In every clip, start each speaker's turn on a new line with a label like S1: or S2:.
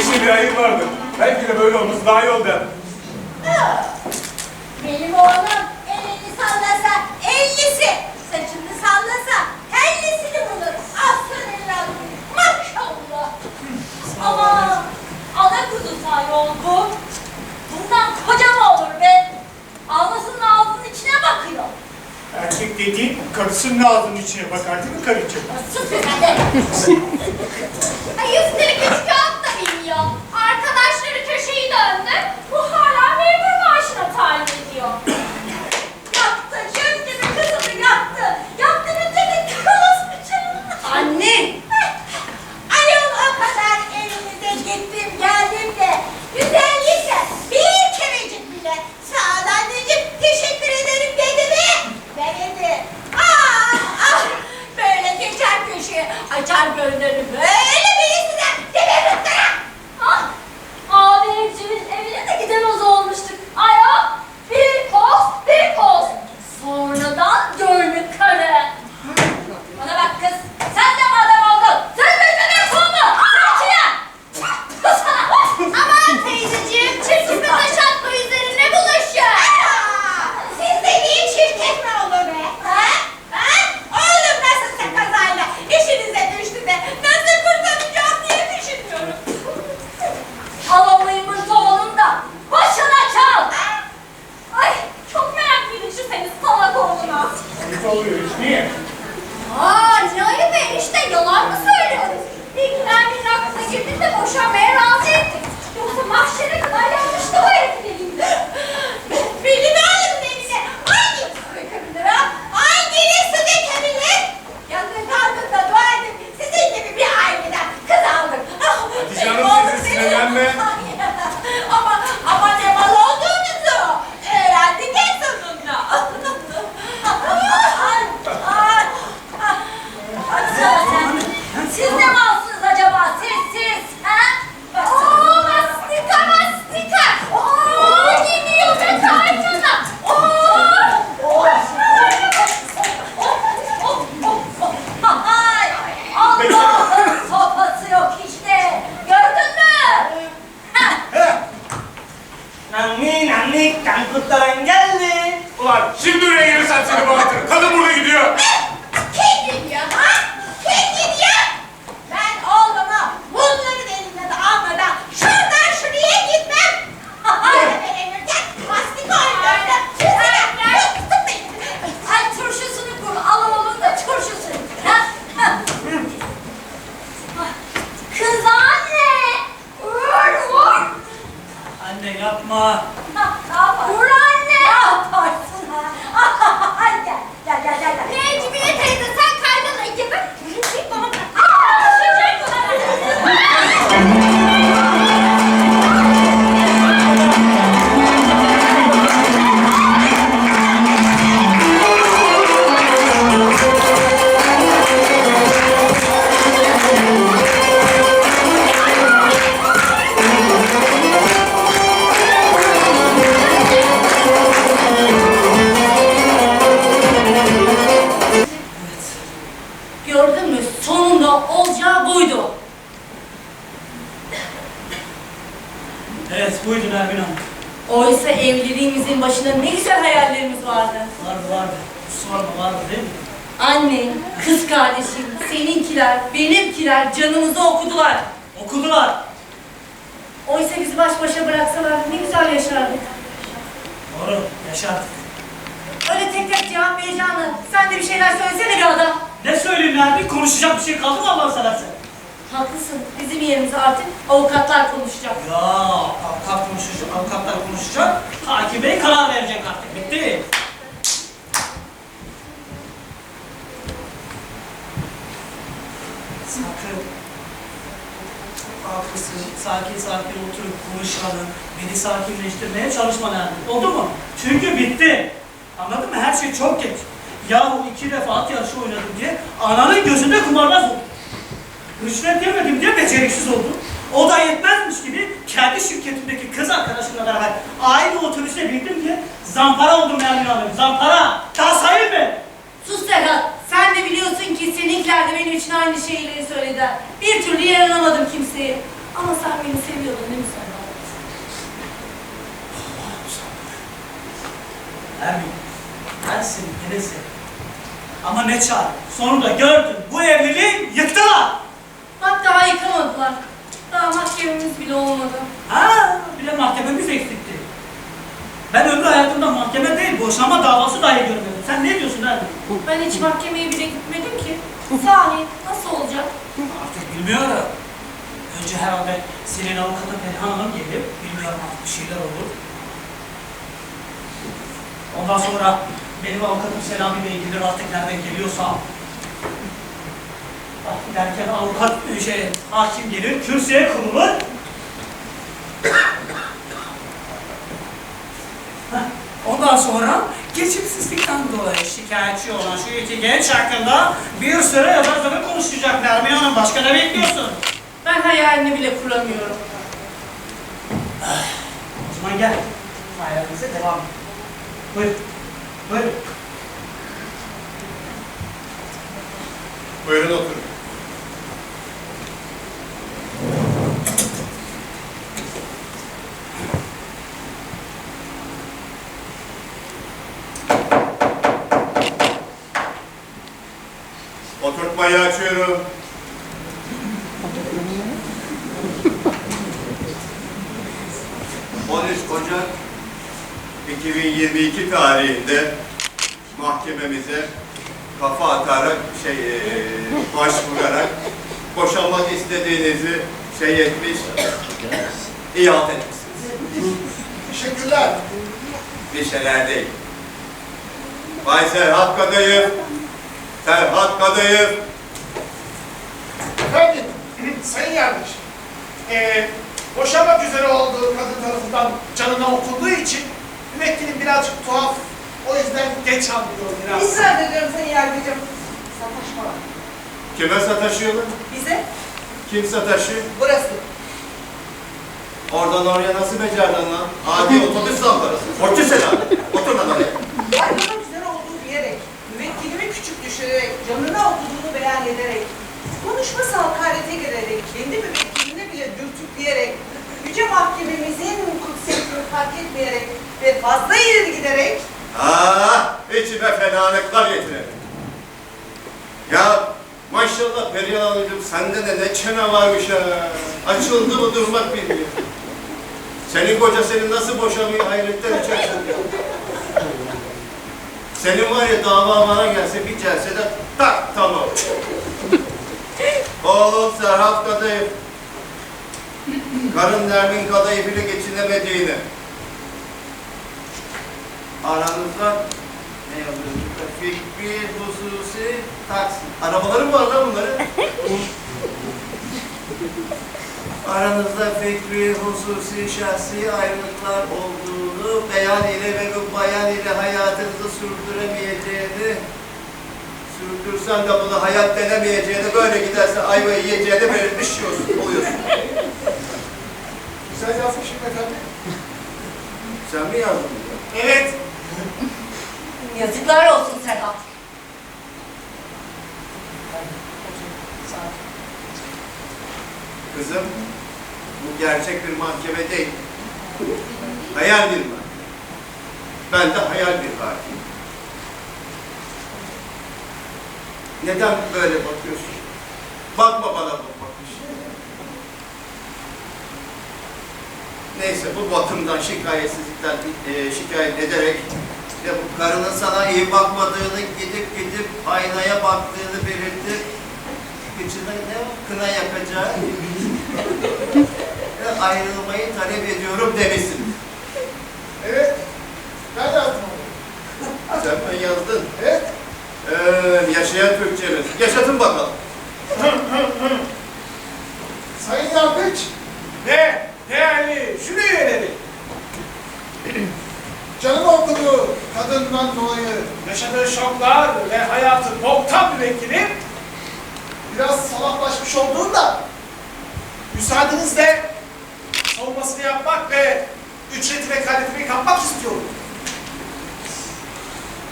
S1: İşte bir ayıp vardı. Belki de böyle olması daha iyi oldu.
S2: Benim oğlum elini sallasa ellisi, saçını sallasa tellisini bulur. Aslan evladım. Maşallah.
S3: Ama ana kuzu sayol bu. Bundan koca mı olur be? Anasının ağzının içine bakıyor.
S4: Erkek dediğin karısının ağzının içine bakar değil mi karıcığım?
S3: Sus be sen de.
S2: Ay üstelik hiç kağıt da bilmiyor. Arkadaşları köşeyi döndü. Bu
S5: Doğru yaşardık.
S3: Öyle tek tek cevap vereceğine sen de bir şeyler söylesene bir adam.
S5: Ne söyleyeyim Nermin? Konuşacak bir şey kaldı mı Allah'ın seversen?
S3: Haklısın. Bizim yerimize artık avukatlar konuşacak.
S5: Ya avukat konuşacak, avukatlar konuşacak. Hakim Bey karar verecek artık. Bitti. Sakın. Haklısın. Sakin sakin oturup konuşalım. Beni sakinleştirmeye çalışma Nermin. Oldu mu? Çünkü bitti. Anladın mı? Her şey çok geç. Yahu iki defa at yarışı oynadım diye ananın gözünde kumarbaz oldum. Rüşvet yemedim diye beceriksiz oldum. O da yetmezmiş gibi kendi şirketimdeki kız arkadaşımla beraber aynı otobüse bindim diye zampara oldum Nermin Hanım. Zampara. Daha sayayım mı?
S3: Sus Serhat. Sen de biliyorsun ki seninkiler de benim
S6: için aynı şeyleri söylediler. Bir türlü yaranamadım kimseye. Ama sen beni seviyordun değil mi Serhat?
S5: Ermin, ben seni gene sevdim. Ama ne çare, sonunda gördün, bu evliliği yıktılar.
S6: Bak daha yıkamadılar. Daha mahkememiz bile olmadı.
S5: Ha, bir de mahkememiz eksikti. Ben ömrü hayatımda mahkeme değil, boşanma davası dahi görmedim. Sen ne diyorsun Ermin?
S6: Ben hiç mahkemeye bile gitmedim ki. Sahi nasıl olacak?
S5: Artık bilmiyorum. Önce herhalde senin avukatı Perihan Hanım gelir, bilmiyorum artık bir şeyler olur. Ondan sonra benim avukatım Selami Bey gelir artık nereden geliyorsa. Derken avukat, şey, hakim gelir, kürsüye kurulur. Ondan sonra geçimsizlikten dolayı şikayetçi olan şu iki genç hakkında bir süre yazarları konuşacak Nermin Hanım. Başka ne bekliyorsun?
S6: Ben hayalini bile kuramıyorum.
S5: O zaman gel. Hayalimize devam edelim. Buyurun. Buyurun.
S1: Buyurun oturun. Oturtmayı 2022 tarihinde mahkememize kafa atarak, şey, e, başvurarak boşanmak istediğinizi şey etmiş, iade etmişsiniz.
S7: Teşekkürler.
S1: Bir şeyler değil. Bay Serhat Kadayıf, Serhat Kadayıf,
S7: Efendim, Sayın Yargıç, eee boşanmak üzere olduğu kadın tarafından canına okunduğu için müvekkilim birazcık tuhaf, o yüzden geç anlıyor biraz.
S8: İsrar ediyorum Sayın Yargıcım. Sataşma var.
S1: kime sataşıyorlar?
S8: Bize
S1: Kim sataşıyor?
S8: burası.
S1: Oradan oraya nasıl becerdin lan? Adi otobüs lambarası. Otur sen abi. Otur lan oraya.
S8: Ayrılmak üzere olduğu diyerek, müvekkilimi küçük düşürerek, canına okuduğunu beyan ederek, konuşması hakarete girerek, kendi müvekkiline bile dürtükleyerek, yüce mahkememizin kutsiyetini fark etmeyerek ve fazla ileri giderek
S1: Aa, içime fenalıklar getirir. Ya maşallah Perihan Hanımcığım sende de ne çene varmış ha. Açıldı mı durmak bilmiyor. Senin koca seni nasıl boşamayı hayretten içerisinde. Senin var ya dava bana gelse bir celsede tak tamam. Oğlum Serhat Kadayıf. Karın Nermin Kadayıf ile geçinemediğini. Aranızda ne yazıyor? Fikri hususi taksi. Arabaları mı var lan bunların? Aranızda fikri hususi şahsi ayrılıklar olduğunu beyan ile ve bu bayan ile hayatınızı sürdüremeyeceğini sürdürsen de bunu hayat denemeyeceğini böyle giderse ayvayı yiyeceğini belirtmiş oluyorsun.
S7: Güzel yazmışım efendim.
S1: Sen mi yazdın?
S7: Evet,
S2: Yazıklar olsun Serhat.
S1: Kızım, bu gerçek bir mahkeme değil. Hayal bir mahkeme. Ben de hayal bir hakim. Neden böyle bakıyorsun? Bakma bana bu bakış. Neyse bu batımdan şikayetsizlikten e, şikayet ederek ve bu karının sana iyi bakmadığını gidip gidip aynaya baktığını belirtip içine ne o? kına yakacağı ve ayrılmayı talep ediyorum demişsin.
S7: evet. Ben yazdım onu.
S1: Sen mi yazdın?
S7: Evet.
S1: Ee, yaşayan Türkçemiz. Yaşatın bakalım.
S7: Sayın Yargıç,
S1: Ne? Değerli jüri üyeleri.
S7: Canına okuduğu kadından dolayı yaşadığı şoklar ve hayatı boktan müvekkilim biraz salaklaşmış olduğunda müsaadenizle savunmasını yapmak ve ücreti vekaletini kapmak istiyorum.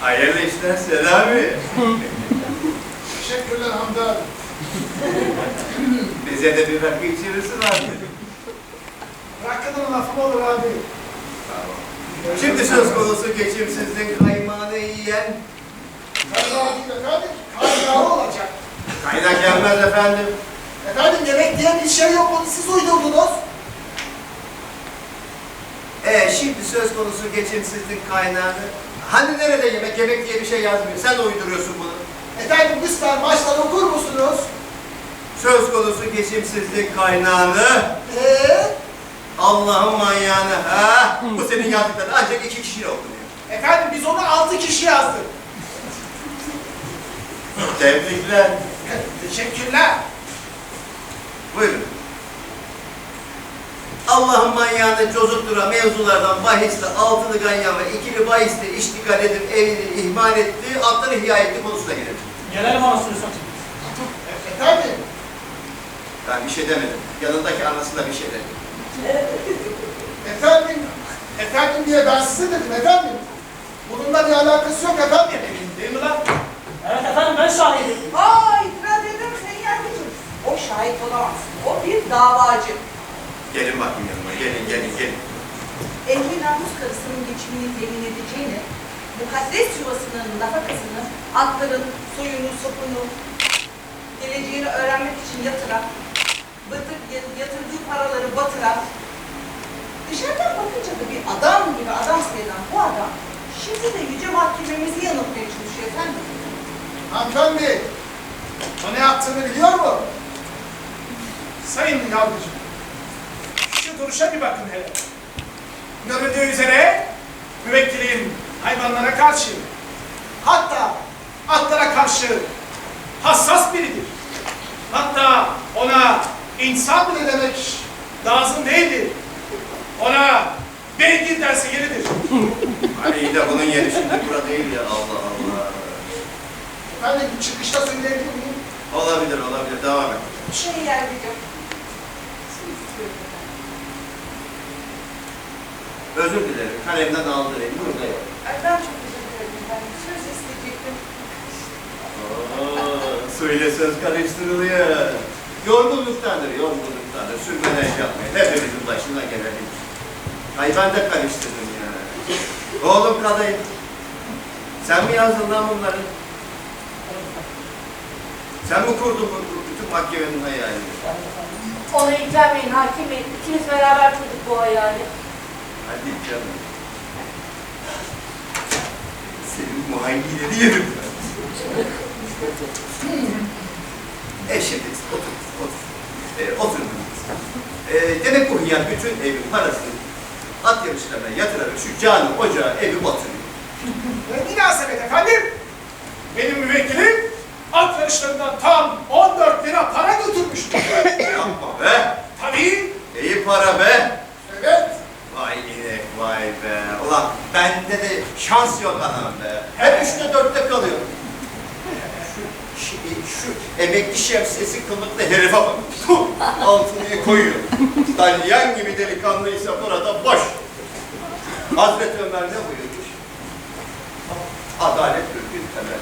S1: Hayırlı işler Selami.
S7: Teşekkürler Hamdi abi.
S1: Bize de bir rakı içirirsin abi.
S7: Rakının lafı olur abi.
S1: Şimdi söz konusu geçimsizliğin kaymağını yiyen
S7: Kaynağı efendim. Kaynağı olacak.
S1: kaynak gelmez efendim.
S7: Efendim yemek diye bir şey yok. Onu siz uydurdunuz.
S1: E şimdi söz konusu geçimsizlik kaynağını Hani nerede yemek? Yemek diye bir şey yazmıyor. Sen uyduruyorsun bunu.
S7: Efendim lütfen baştan okur musunuz?
S1: Söz konusu geçimsizlik kaynağını
S7: Eee?
S1: Allah'ın manyağını ha? Bu senin yazdıkların ancak iki kişiyle okunuyor.
S7: Efendim biz onu altı kişi yazdık.
S1: Tebrikler.
S7: Teşekkürler.
S1: Buyurun. Allah'ın manyağını cozuttura mevzulardan bahisle altılı ganyan ve ikili bahisle iştigal edip evini ihmal ettiği, atları ihya ettiği konusuna gelir.
S5: Gelelim anasını satayım.
S7: Efendim?
S1: Ben bir şey demedim. Yanındaki anası da bir şey dedi.
S7: Efendim? Efendim diye ben size dedim efendim. Bununla bir alakası yok efendim. Değil mi lan?
S5: Evet efendim ben şahidim.
S8: Aa itiraz ederim Sayın Yargıcım. O şahit olamaz. O bir davacı.
S1: Gelin bakayım yanıma. Gelin, gelin, gelin.
S8: Ehli namus karısının geçimini temin edeceğine, mukaddes yuvasının nafakasını, atların soyunu, sopunu, geleceğini öğrenmek için yatıran, batıp yatırdığı paraları batıran, dışarıdan bakınca da bir adam gibi adam sayılan bu adam, şimdi de yüce mahkememizi yanıltmaya çalışıyor efendim.
S7: Hanımefendi, o ne yaptığını biliyor mu? Sayın yavrucuğum, şu duruşa bir bakın hele. Görüldüğü üzere müvekkilim hayvanlara karşı, hatta atlara karşı hassas biridir. Hatta ona insan bile demek lazım değildir. Ona beygir dersi yeridir.
S1: Hani iyi de bunun yeri şimdi burada değil ya. Allah Allah.
S7: Ben de bir çıkışta söyleyebilir miyim?
S1: Olabilir, olabilir. Devam et.
S8: Şey buyurun efendim.
S1: Özür dilerim. Kalemden aldırayım. Burada yok.
S8: Ay, Ben çok özür dilerim efendim. Söz isteyecektim.
S1: Oo, suyla söz karıştırılıyor. Yorgunluktandır, yorgunluktandır. Sürmeden yapmayın. Hepimizin başına gelebilir. Ay ben de karıştırdım ya. Oğlum kadayım. Sen mi yazdın lan bunları? Sen mi kurdun bu bütün mahkemenin hayalini?
S6: Onu ilgilenmeyin hakim bey. İkimiz beraber kurduk bu hayali.
S1: Hadi canım. Senin muhangileri yerim ben. e şimdi otur, otur. E, otur. E, demek bu hıyar bütün evin parasını at yarışlarına yatırarak şu canı ocağı evi batırıyor.
S7: Ne münasebet efendim? Benim müvekkilim at yarışlarından tam 14 lira para götürmüştür.
S1: Yapma be.
S7: Tabii.
S1: İyi para be.
S7: Evet.
S1: Vay inek vay be. Ulan bende de şans yok anam be. Hep üçte dörtte kalıyor. Şu, şu, emekli şemsiyesi kılıklı herife bak. Altını koyuyor. Dalyan gibi delikanlıysa burada boş. Hazreti Ömer ne buyurmuş? Adalet mülkün temel.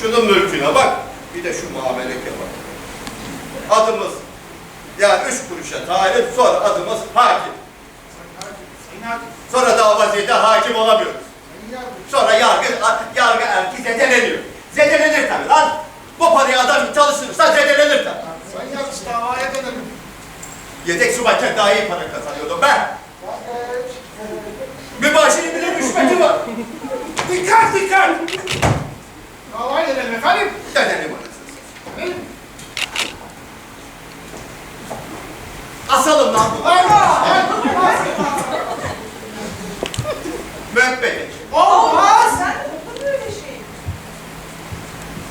S1: Şunun mülküne bak. Bir de şu muameleke bak. Adımız yani üç kuruşa talip sonra adımız hakim.
S7: Sayın Hakim.
S1: Sonra dava zede hakim olamıyoruz.
S7: Sayın Yargıç.
S1: Sonra yargı, yargı erki zedeleniyor. Zedelenir tabii lan. Bu parayı adam çalıştırırsa zedelenir tabii.
S7: Sayın Yargıç davaya dönelim.
S1: Yedek subayken daha iyi para kazanıyordum ben.
S7: Evet.
S1: Mübaşiri bile rüşveti var.
S7: Dikkat dikkat. Davaya dönelim efendim.
S1: Dönelim anasını. Asalım lan bunu. Müebbet.
S8: Okudun öyle şey.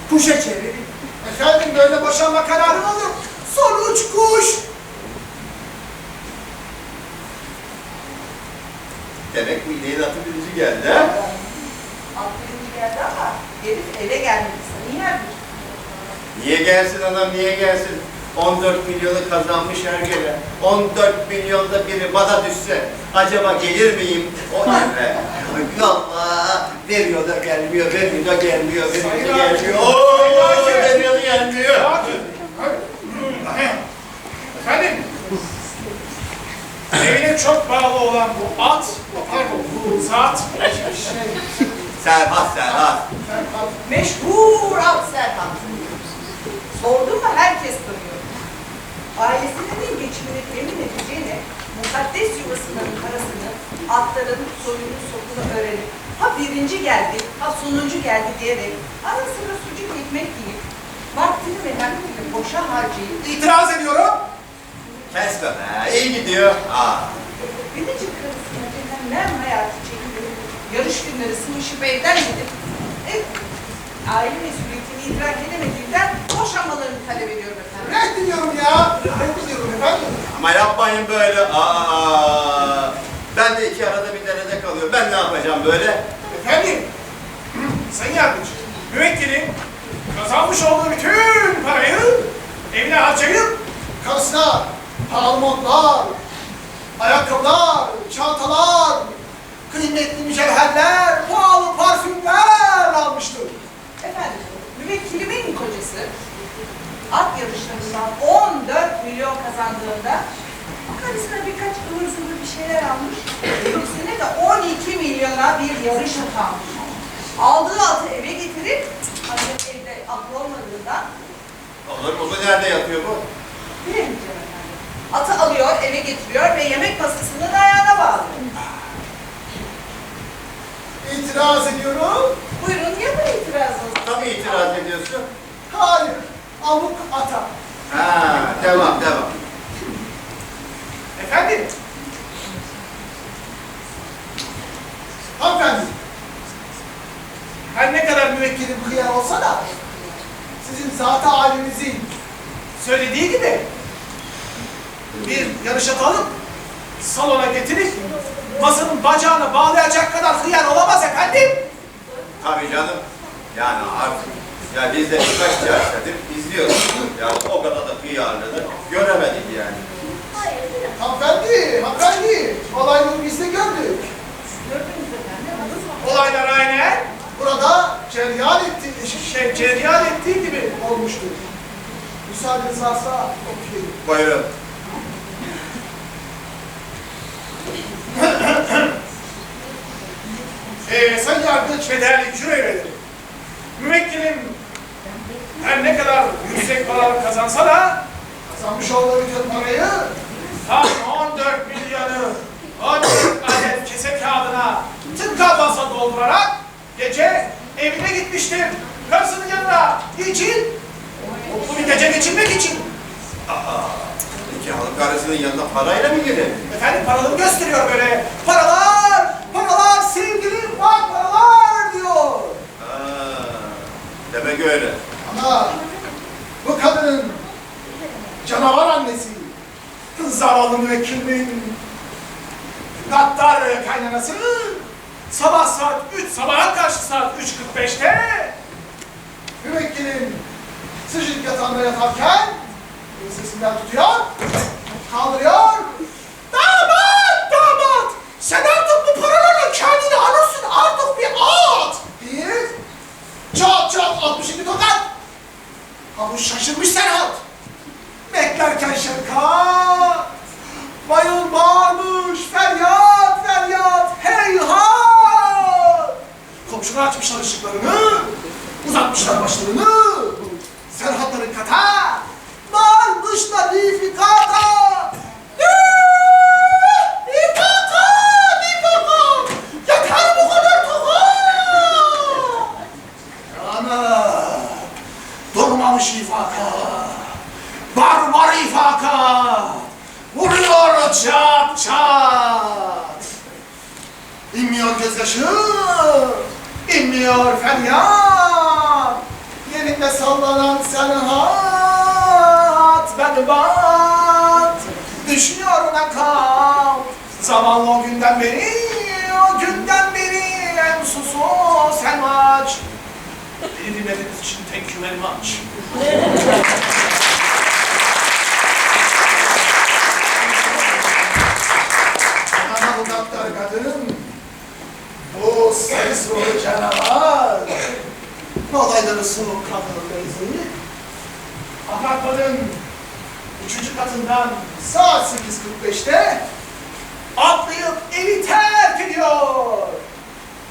S1: Kuşa çevirin.
S7: Efendim böyle boşanma kararı mı olur?
S1: Demek bu ineğin atı birinci geldi ha?
S8: At birinci geldi ama herif ele gelmedi. Niye
S1: Niye gelsin adam, niye gelsin? 14 milyonu kazanmış her gene. 14 milyonda biri bana düşse acaba gelir miyim o eve? Allah veriyor da gelmiyor, veriyor da gelmiyor, veriyor da gelmiyor. Oo, veriyor da gelmiyor.
S9: Efendim, çok bağlı olan bu at,
S3: pardon
S9: bu zat, şey,
S1: Serhat, Serhat.
S8: Meşhur at Serhat. Sordum mu herkes tanıyor. Ailesinin geçimini temin edeceğine mukaddes yuvasının parasını atların soyunu sokunu öğrenip ha birinci geldi, ha sonuncu geldi diyerek ara sıra sucuk ekmek yiyip vaktini ve nakitini boşa harcayıp...
S7: İtiraz ediyorum.
S9: Kes be, iyi gidiyor. Aa.
S8: Günleri sıvışıp evden gidip ev, aile mesuliyetini idrak edemediğinden boşanmalarını talep ediyorum efendim.
S7: Reddediyorum ya. Reddediyorum efendim.
S9: ama yapmayın böyle. Aa, ben de iki arada bir derede kalıyorum. Ben ne yapacağım böyle?
S7: Efendim, Sayın Yargıç, müvekkilim kazanmış olduğu bütün parayı evine harcayıp karısına pahalı montlar, ayakkabılar, çantalar, kıymetli mücevherler, pahalı parfümler almıştır.
S8: Efendim, müvekkilimin kocası at yarışlarından 14 milyon kazandığında karısına birkaç ıvır zıvır bir şeyler almış. Kendisine de 12 milyona bir yarış atı almış. Aldığı atı eve getirip ancak evde at olmadığından
S9: Olur mu? Nerede yatıyor bu?
S8: bilemeyeceğim efendim. Atı alıyor, eve getiriyor ve yemek masasının ayağına bağlıyor.
S7: İtiraz ediyorum.
S8: Buyurun yapın itirazınızı.
S9: Tabii itiraz ediyorsun.
S7: Hayır, avuk ata.
S9: Ha, devam devam.
S7: Efendim? Hanımefendi. Her ne kadar müvekkilim hıyar olsa da sizin zat-ı halinizin söylediği gibi bir yarış atı alıp salona getirip masanın bacağına bağlayacak kadar hıyar olamaz efendim.
S9: Tabii canım. Yani artık ya biz de birkaç yaşadır izliyoruz. Yani o kadar da hıyarlığını göremedik yani.
S3: Hayır, biraz.
S7: Hanımefendi, hanımefendi. Olayları biz de gördük.
S8: Gördünüz efendim.
S7: Olaylar aynen burada cereyan ettiği, şey, cereyan ettiği gibi olmuştur. Müsaadeniz varsa okuyayım.
S9: Buyurun.
S7: Ee, Sayın Yargıç ve değerli jüri üyeleri, müvekkilim her ne kadar yüksek paralar kazansa da kazanmış olduğu bütün parayı tam 14 milyonu 14 adet kese kağıdına tıka basa doldurarak gece evine gitmiştir. Karısının yanına. Niçin? Mutlu bir gece geçirmek için.
S9: Nikahlı karısının yanına parayla mı girelim?
S7: Efendim paraları gösteriyor böyle. Paralar, paralar sevgilim bak paralar diyor.
S9: Ha, demek öyle.
S7: Ama bu kadının canavar annesi, zavallı müvekkilimin gaddar kaynanası sabah saat 3, sabaha karşı saat 3.45'te müvekkilin sıcak yatağında yatarken sesinden tutuyor, kaldırıyor. Damat, damat! Sen artık bu paralarla kendini alırsın artık bir at! Bir, çat çat 62 tokat. Havuç şaşırmış Serhat. Beklerken Şevkat. Bayıl bağırmış. Feryat feryat. Heyhat. Komşular açmışlar ışıklarını. Uzatmışlar başlarını. Serhatların kata. Bağırmışlar ifikata. İfaka! İfaka! Yeter bu kadar tokat! Ana! Durmamış ifaka! Barbar ifaka! Vuruyor çat çat! İnmiyor gözyaşı! inmiyor feryat! Yerinde sallanan senhat! Ben bat! Düşüyor nakam! Zamanlı o günden beri, o günden beri en susuz sen aç! Beni dinlediğiniz için thank you very much. Ana bu gaddar kadın, bu ses ruhu canavar, olayları soğuk kanlı benzeri, apartmanın üçüncü katından saat 8.45'te atlayıp evi terk ediyor.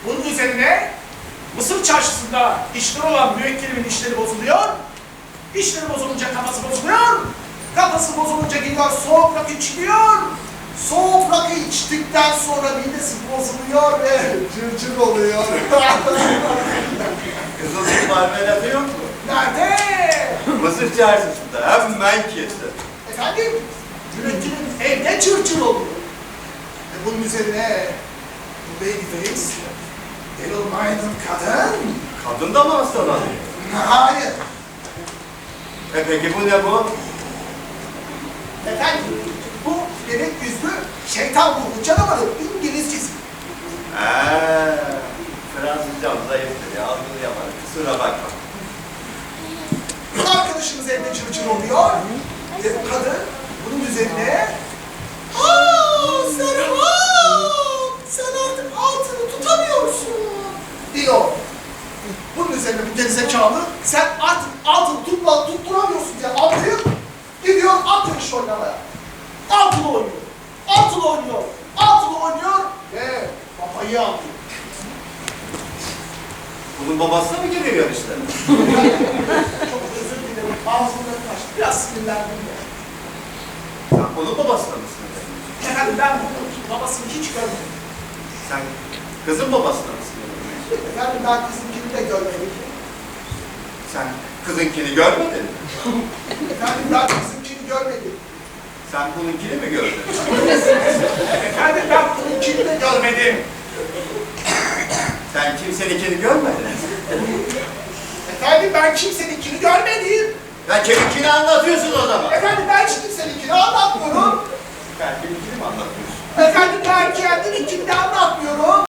S7: Bunun üzerine Mısır çarşısında işleri olan müvekkilimin işleri bozuluyor. İşleri bozulunca kafası bozuluyor. Kafası bozulunca gidiyor soğuk rakı içiliyor. Soğuk rakı içtikten sonra midesi bozuluyor ve cırcır oluyor.
S1: Kızılcık marmelatı yok mu?
S7: Nerede?
S1: Mısır çarşısında hemen kesin.
S7: Efendim, müvekkilim evde çırçır oluyor. Ve bunun üzerine bu babyface, Daryl Mayer'ın kadın,
S1: Kadın da mı hastalanıyor?
S7: hayır.
S1: E peki bu ne bu?
S7: Efendim, bu bebek yüzlü şeytan ruhlu canavarın İngilizcesi.
S1: Eee, Fransızcam zayıftır ya, anlayamadım. Kusura bakma.
S7: Arkadaşımız evde çırçır oluyor. Ve kadın bunun üzerine Aa Serhan! Sen artık altını tutamıyorsun. Diyor. Bunun üzerine bu gerizekalı sen artık altını tutma, tutturamıyorsun diye atlayıp gidiyor at yarışı oynamaya. Altılı oynuyor. Altılı oynuyor. Altılı oynuyor ve kafayı alıyor.
S1: Bunun babası mı geliyor yarışlara?
S7: Çok özür dilerim. Ağzımdan kaçtı. Biraz sinirlendim ya.
S1: Sen onun babasına mısın?
S7: Efendim ben bunun babasını hiç görmedim.
S1: Sen kızın babasına mısın?
S7: Efendim ben kızınkini de görmedim.
S1: Sen kızınkini görmedin mi?
S7: Efendim ben kızınkini görmedim.
S1: Sen bununkini mi gördün?
S7: Efendim ben bununkini de görmedim.
S1: Sen kimseninkini görmedin.
S7: Efendim ben kimseninkini görmedim.
S1: Ya kiminkini anlatıyorsun o zaman?
S7: Efendim ben hiç kimseninkini anlatmıyorum.
S1: Sen kiminkini mi anlatıyorsun?
S7: Efendim ben kendiminkini de anlatmıyorum.